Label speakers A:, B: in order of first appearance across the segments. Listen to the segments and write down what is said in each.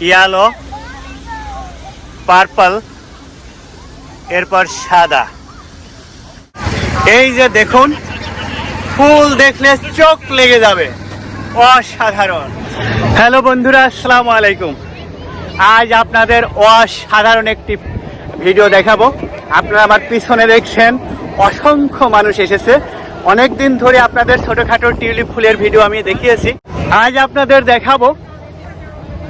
A: Yellow, purple, এরপর সাদা। এই যে দেখুন, ফুল দেখলে চোখ লেগে যাবে। অসাধারণ। হ্যালো বন্ধুরা, আসসালামু আলাইকুম। আজ আপনাদের অসাধারণ একটি ভিডিও দেখাবো। আপনারা আমার পিছনে দেখছেন, অসংখ্য মানুষ এসেছে। অনেক দিন ধরে আপনাদের ছোটখাটো টিউলিপ ফুলের ভিডিও আমি দেখিয়েছি। আজ আপনাদের দেখাবো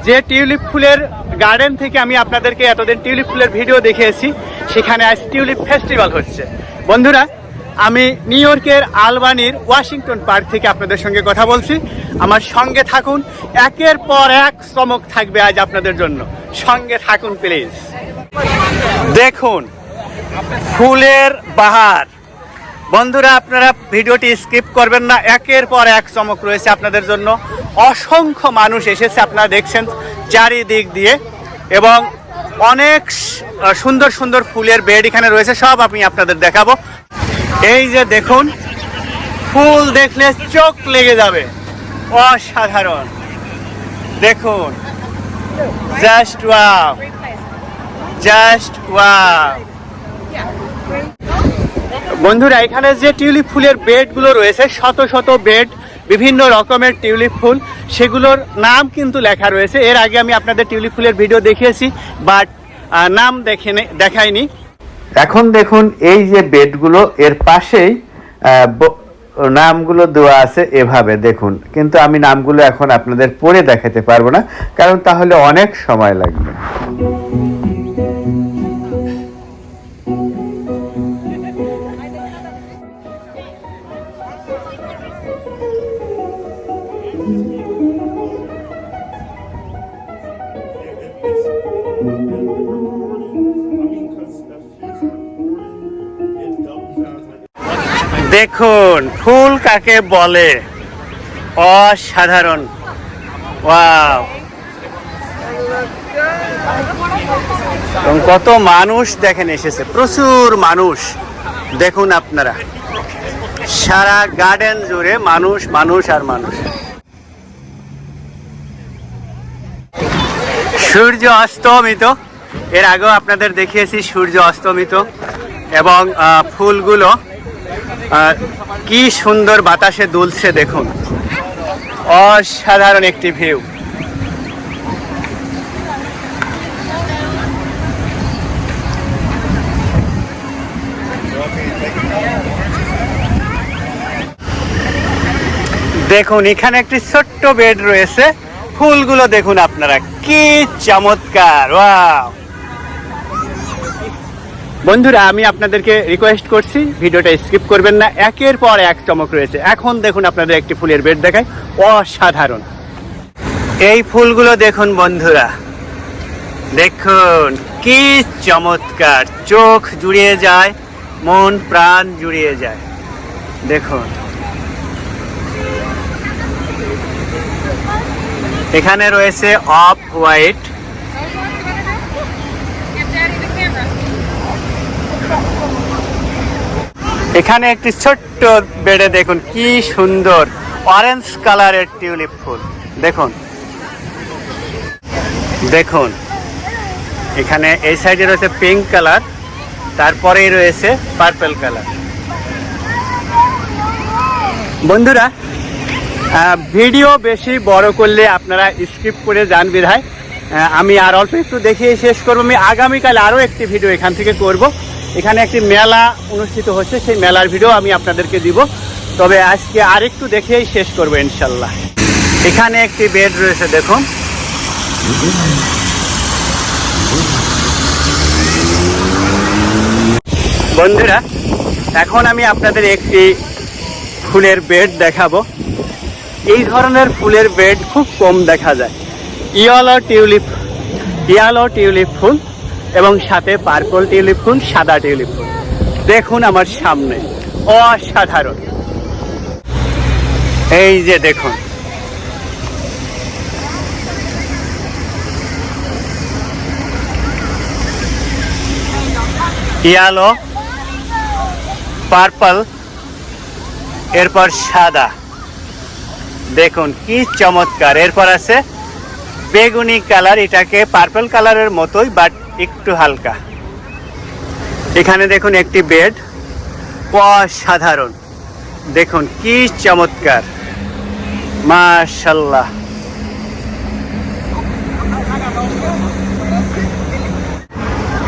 A: যে টিউলিপ ফুলের গার্ডেন থেকে আমি আপনাদেরকে এতদিন টিউলিপ ফুলের ভিডিও দেখিয়েছি, সেখানে আজ টিউলিপ ফেস্টিভ্যাল হচ্ছে। বন্ধুরা, আমি নিউ ইয়র্কের আলবানির ওয়াশিংটন পার্ক থেকে আপনাদের সঙ্গে কথা বলছি। আমার সঙ্গে থাকুন, একের পর এক চমক থাকবে আজ আপনাদের জন্য। সঙ্গে থাকুন প্লিজ দেখুন, ফুলের বাহার। বন্ধুরা, আপনারা ভিডিওটি স্কিপ করবেন না, একের পর এক চমক রয়েছে আপনাদের জন্য। অসংখ্য মানুষ এসেছে, আপনারা দেখছেন চারিদিক দিয়ে। এবং অনেক সুন্দর সুন্দর ফুলের বেড এখানে রয়েছে, সব আমি আপনাদের দেখাবো। এই যে দেখুন, ফুল দেখলে চোখ লেগে যাবে। অসাধারণ। দেখুন জাস্ট ওয়াও জাস্ট ওয়াও বন্ধুরা, এখানে যে টিউলিপ ফুলের বেডগুলো রয়েছে, শত শত বেড বিভিন্ন রকমের টিউলিপ ফুল, সেগুলোর নাম কিন্তু লেখা রয়েছে। এর আগে আমি আপনাদের টিউলিপ ফুলের ভিডিও দেখিয়েছি, বাট নাম দেখে দেখাইনি।
B: এখন দেখুন, এই যে বেডগুলো, এর পাশেই নামগুলো দেওয়া আছে এভাবে, দেখুন। কিন্তু আমি নামগুলো এখন আপনাদের পড়ে দেখাতে পারব না, কারণ তাহলে অনেক সময় লাগবে।
A: দেখুন, ফুল কাকে বলে? অসাধারণ। ওয়াও। এবং কত মানুষ দেখেন এসেছে, প্রচুর মানুষ। দেখুন আপনারা। সারা গার্ডেন জুড়ে মানুষ মানুষ আর মানুষ। সূর্য অস্তমিত। এর আগেও আপনাদের দেখিয়েছি সূর্য অস্তমিত এবং ফুলগুলো। কি সুন্দর বাতাসে দুলছে দেখুন। অসাধারণ একটি ভিউ। দেখুন, এখানে একটি ছোট্ট বেড রয়েছে। ফুলগুলো দেখুন আপনারা, কি চমৎকার, ওয়াও। বন্ধুরা, আমি আপনাদেরকে রিকোয়েস্ট করছি, ভিডিওটা স্কিপ করবেন না, একের পর এক চমক রয়েছে। এখন দেখুন আপনাদের একটি ফুলের বেড দেখায় অসাধারণ। এই ফুলগুলো দেখুন বন্ধুরা, দেখুন, কি চমৎকার, চোখ জুড়িয়ে যায়, মন, প্রাণ জুড়িয়ে যায়। দেখুন। এখানে রয়েছে অফ হোয়াইট এখানে একটি ছোট্ট বেডে দেখুন, কি সুন্দর অরেঞ্জ কালারের টিউলিপ ফুল। দেখুন। দেখুন। এখানে এই সাইডে রয়েছে পিঙ্ক কালার তারপরেই রয়েছে পার্পেল কালার বন্ধুরা ভিডিও বেশি বড় করলে আপনারা স্কিপ করে যান বিধায়। আমি আর অল্প একটু দেখিয়ে শেষ করব। আমি আগামীকাল আরও একটি ভিডিও এখান থেকে করব। এখানে একটি মেলা অনুষ্ঠিত হচ্ছে, সেই মেলার ভিডিও আমি আপনাদেরকে দিব। তবে আজকে আরেকটু দেখেই শেষ করব ইনশাল্লাহ। এখানে একটি বেড রয়েছে, দেখুন। বন্ধুরা, এখন আমি আপনাদের একটি ফুলের বেড দেখাবো। এই ধরনের ফুলের বেড খুব কম দেখা যায়। ইয়েলো টিউলিপ ইয়েলো টিউলিপ ফুল। এবং সাথে পার্পল টিউলিপ ফুল সাদা টিউলিপ ফুল দেখুন আমার সামনে, অসাধারণ। এই যে দেখুন। ইয়ালো, পার্পল, এরপর সাদা। দেখুন, কি চমৎকার। এরপর আছে বেগুনি কালার, এটাকে পার্পল কালারের মতোই, বাট একটু হালকা। এখানে দেখুন একটি বেড। অসাধারণ। দেখুন, কি চমৎকার। মাশাল্লাহ।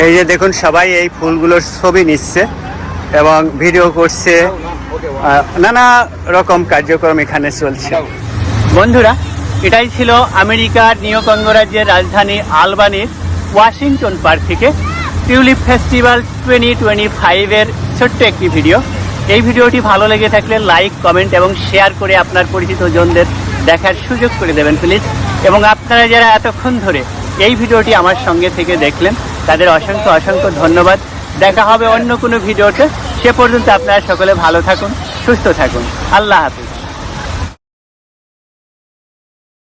A: এই যে দেখুন, সবাই এই ফুলগুলোর ছবি নিচ্ছে এবং ভিডিও করছে। নানা রকম কার্যক্রম এখানে চলছে। বন্ধুরা, এটাই ছিল আমেরিকার নিউ অঙ্গরাজ্যের রাজধানী আলবানির ওয়াশিংটন পার্ক থেকে টিউলিপ ফেস্টিভ্যাল টোয়েন্টি টোয়েন্টি ফাইভের ছোট্ট একটি ভিডিও। এই ভিডিওটি ভালো লেগে থাকলে লাইক, কমেন্ট এবং শেয়ার করে আপনার পরিচিত জনদের দেখার সুযোগ করে দেবেন, প্লিজ। এবং আপনারা যারা এতক্ষণ ধরে এই ভিডিওটি আমার সঙ্গে থেকে দেখলেন, তাদের অসংখ্য অসংখ্য ধন্যবাদ। দেখা হবে অন্য কোনো ভিডিওতে। সে পর্যন্ত আপনারা সকলে ভালো থাকুন, সুস্থ থাকুন। আল্লাহ হাফিজ।